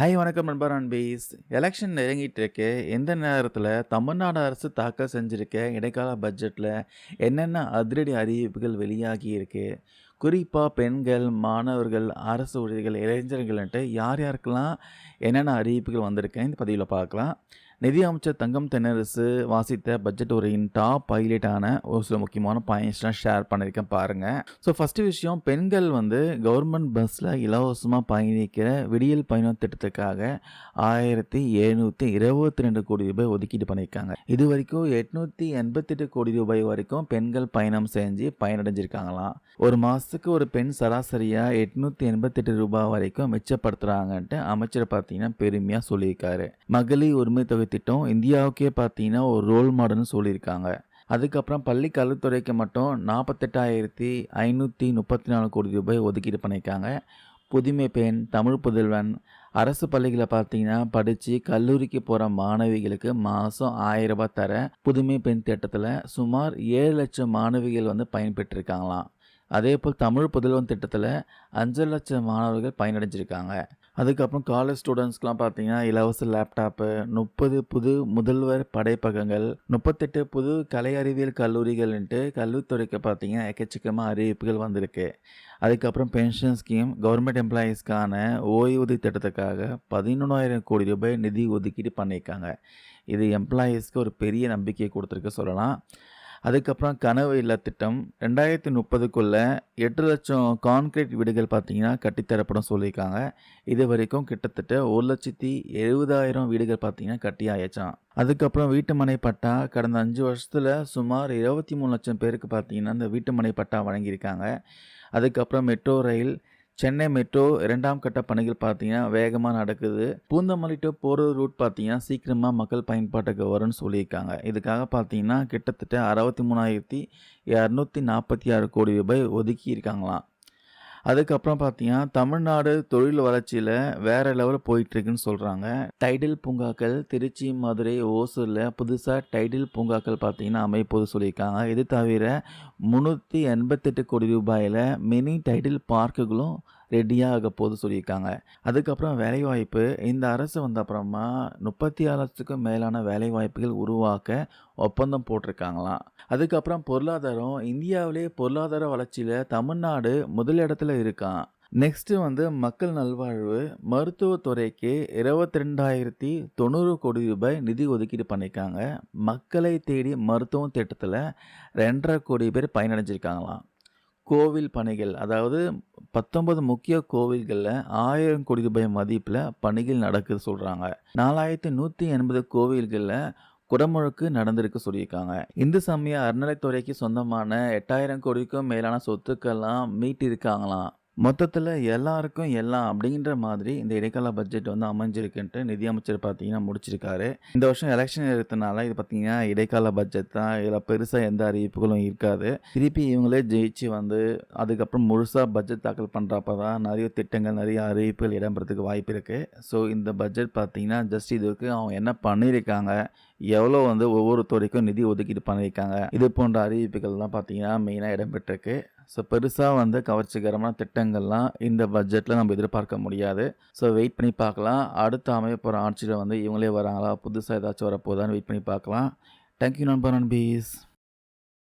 Hi வணக்கம் நண்பர் அன்பீஸ். Election நெருங்கிட்டு இருக்கு எந்த நேரத்தில் தமிழ்நாடு அரசு தாக்கல் செஞ்சுருக்க? இடைக்கால பட்ஜெட்டில் என்னென்ன அதிரடி அறிவிப்புகள் வெளியாகி இருக்கு குறிப்பாக பெண்கள் மாணவர்கள் அரசு ஊழியர்கள் இளைஞர்கள்ன்ட்டு யார் யாருக்கெல்லாம் என்னென்ன அறிவிப்புகள் வந்திருக்கேன் இந்த பதிவில் பார்க்கலாம். நிதி அமைச்சர் தங்கம் தென்னரசு வாசித்த பட்ஜெட் உரையின் டாப் ஹைலைட்டான ஒரு சில முக்கியமான பாயிண்ட்ஸ்லாம் ஷேர் பண்ணியிருக்கேன் பாருங்கள் ஸோ ஃபஸ்ட்டு விஷயம் பெண்கள் வந்து கவர்மெண்ட் பஸ்ஸில் இலவசமாக பயணிக்கிற விடியல் பயணம் திட்டத்துக்காக ஆயிரத்தி எழுநூற்றி இருபத்தி ரெண்டு கோடி ரூபாய் ஒதுக்கீடு பண்ணியிருக்காங்க. இது வரைக்கும் எட்நூற்றி எண்பத்தெட்டு கோடி ரூபாய் வரைக்கும் பெண்கள் பயணம் செஞ்சு பயனடைஞ்சிருக்காங்களாம். ஒரு மாதத்துக்கு ஒரு பெண் சராசரியாக எட்நூற்றி எண்பத்தெட்டு ரூபாய் வரைக்கும் மிச்சப்படுத்துகிறாங்கன்ட்டு அமைச்சர் பார்த்தீங்கன்னா பெருமையாக சொல்லியிருக்காரு. மகளிர் உரிமை தொகை திட்டம் இந்தியாவுக்கே பார்த்தீங்கன்னா ஒரு ரோல் மாடல்னு சொல்லியிருக்காங்க. அதுக்கப்புறம் பள்ளி கல்வித்துறைக்கு மட்டும் நாற்பத்தெட்டாயிரத்தி ஐநூற்றி முப்பத்தி நாலு கோடி ரூபாய் ஒதுக்கீடு பண்ணியிருக்காங்க. புதுமை பெண் தமிழ் புதல்வன் அரசு பள்ளிகளை பார்த்தீங்கன்னா படித்து கல்லூரிக்கு போகிற மாணவிகளுக்கு மாதம் ஆயிரம் ரூபாய் தர புதுமை பெண் திட்டத்தில் சுமார் ஏழு லட்சம் மாணவிகள் வந்து பயன்பெற்றிருக்காங்களாம். அதே போல் தமிழ் புதல்வன் திட்டத்தில் அஞ்சு லட்சம் மாணவர்கள் பயனடைஞ்சிருக்காங்க. அதுக்கப்புறம் காலேஜ் ஸ்டூடெண்ட்ஸ்க்கெலாம் பார்த்தீங்கன்னா இலவச லேப்டாப்பு முப்பது புது முதல்வர் படைப்பகங்கள் முப்பத்தெட்டு புது கலை அறிவியல் கல்லூரிகள்ன்ட்டு கல்வித்துறைக்கு பார்த்தீங்கன்னா எக்கச்சக்கமாக அறிவிப்புகள் வந்திருக்கு. அதுக்கப்புறம் பென்ஷன் ஸ்கீம் கவர்மெண்ட் எம்ப்ளாயீஸ்க்கான ஓய்வூதிய திட்டத்துக்காக பதினொன்றாயிரம் கோடி ரூபாய் நிதி ஒதுக்கீடு பண்ணியிருக்காங்க. இது எம்ப்ளாயீஸ்க்கு ஒரு பெரிய நம்பிக்கையை கொடுத்துருக்கு சொல்லலாம். அதுக்கப்புறம் கனவு இல்ல திட்டம். ரெண்டாயிரத்தி முப்பதுக்குள்ளே எட்டு லட்சம் கான்கிரீட் வீடுகள் பார்த்தீங்கன்னா கட்டித்தரப்படும் சொல்லியிருக்காங்க. இது வரைக்கும் கிட்டத்தட்ட ஒரு லட்சத்தி எழுபதாயிரம் வீடுகள் பார்த்தீங்கன்னா கட்டி ஆயிடுச்சான் அதுக்கப்புறம் வீட்டு மனை பட்டா கடந்த அஞ்சு வருஷத்தில் சுமார் இருபத்தி மூணு லட்சம் பேருக்கு பார்த்தீங்கன்னா இந்த வீட்டு மனை பட்டா வழங்கியிருக்காங்க. அதுக்கப்புறம் மெட்ரோ ரயில் சென்னை மெட்ரோ இரண்டாம் கட்ட பணிகள் பார்த்தீங்கன்னா வேகமாக நடக்குது. பூந்தமல்லி டு ரூட் பார்த்தீங்கன்னா சீக்கிரமாக மக்கள் பயன்பாட்டுக்கு வரும்னு சொல்லியிருக்காங்க. இதுக்காக பார்த்தீங்கன்னா கிட்டத்தட்ட அறுபத்தி மூணாயிரத்தி இரநூத்தி நாற்பத்தி ஆறு கோடி ரூபாய் ஒதுக்கி இருக்காங்களாம். அதுக்கப்புறம் பார்த்தீங்கன்னா தமிழ்நாடு தொழில் வளர்ச்சியில் வேறு லெவலில் போயிட்டுருக்குன்னு சொல்கிறாங்க டைடில் பூங்காக்கள் திருச்சி மதுரை ஓசூரில் புதுசாக டைடில் பூங்காக்கள் பார்த்தீங்கன்னா அமைப்போது சொல்லியிருக்காங்க. இது தவிர முந்நூற்றி எண்பத்தெட்டு கோடி ரூபாயில் மினி டைடில் பார்க்குகளும் ரெடியாக போது சொல்லியிருக்காங்க. அதுக்கப்புறம் வேலைவாய்ப்பு இந்த அரசு வந்த அப்புறமா முப்பத்தி ஆறுக்கும் மேலான வேலைவாய்ப்புகள் உருவாக்க ஒப்பந்தம் போட்டிருக்காங்களாம். அதுக்கப்புறம் பொருளாதாரம் இந்தியாவிலே பொருளாதார வளர்ச்சியில் தமிழ்நாடு முதலிடத்தில் இருக்கான் நெக்ஸ்ட்டு வந்து மக்கள் நல்வாழ்வு மருத்துவத்துறைக்கு இருபத்தி ரெண்டாயிரத்தி தொண்ணூறு கோடி ரூபாய் நிதி ஒதுக்கீடு பண்ணியிருக்காங்க. மக்களை தேடி மருத்துவம் திட்டத்தில் ரெண்டரை கோடி பேர் பயனடைஞ்சிருக்காங்களாம். கோவில் பணிகள் அதாவது பத்தொன்பது முக்கிய கோவில்களில் ஆயிரம் கோடி ரூபாய் மதிப்பில் பணிகள் நடக்குது சொல்கிறாங்க நாலாயிரத்தி நூற்றி எண்பது கோவில்களில் குடமுழுக்கு நடந்திருக்கு சொல்லியிருக்காங்க. இந்து சமய அறநிலைத்துறைக்கு சொந்தமான எட்டாயிரம் கோடிக்கும் மேலான சொத்துக்கள்லாம் மீட்டிருக்காங்களாம். மொத்தத்தில் எல்லாருக்கும் எல்லாம் அப்படின்ற மாதிரி இந்த இடைக்கால பட்ஜெட் வந்து அமைஞ்சிருக்குன்ட்டு நிதியமைச்சர் பார்த்தீங்கன்னா முடிச்சிருக்காரு. இந்த வருஷம் எலெக்ஷன் இருக்கிறதுனால இது பார்த்தீங்கன்னா இடைக்கால பட்ஜெட் தான். இதில் பெருசாக எந்த அறிவிப்புகளும் இருக்காது. திருப்பி இவங்களே ஜெயிச்சு வந்து அதுக்கப்புறம் முழுசாக பட்ஜெட் தாக்கல் பண்ணுறப்ப தான் நிறைய திட்டங்கள் நிறைய அறிவிப்புகள் இடம்பெறதுக்கு வாய்ப்பு இருக்குது ஸோ இந்த பட்ஜெட் பார்த்தீங்கன்னா ஜஸ்ட் இதுக்கு அவங்க என்ன பண்ணியிருக்காங்க எவ்வளோ வந்து ஒவ்வொரு துறைக்கும் நிதி ஒதுக்கீடு பண்ணியிருக்காங்க. இது போன்ற அறிவிப்புகள்லாம் பார்த்தீங்கன்னா மெயினாக இடம்பெற்றிருக்கு. ஸோ பெருசாக வந்து கவர்ச்சிகரமான திட்டங்கள்லாம் இந்த பட்ஜெட்டில் நம்ம எதிர்பார்க்க முடியாது. ஸோ வெயிட் பண்ணி பார்க்கலாம். அடுத்த அமைய போகிற ஆட்சியில் வந்து இவங்களே வராங்களா? புதுசாக ஏதாச்சும் வரப்போதான்னு வெயிட் பண்ணி பார்க்கலாம். தேங்க்யூ நண்பர் நண்பீஸ்.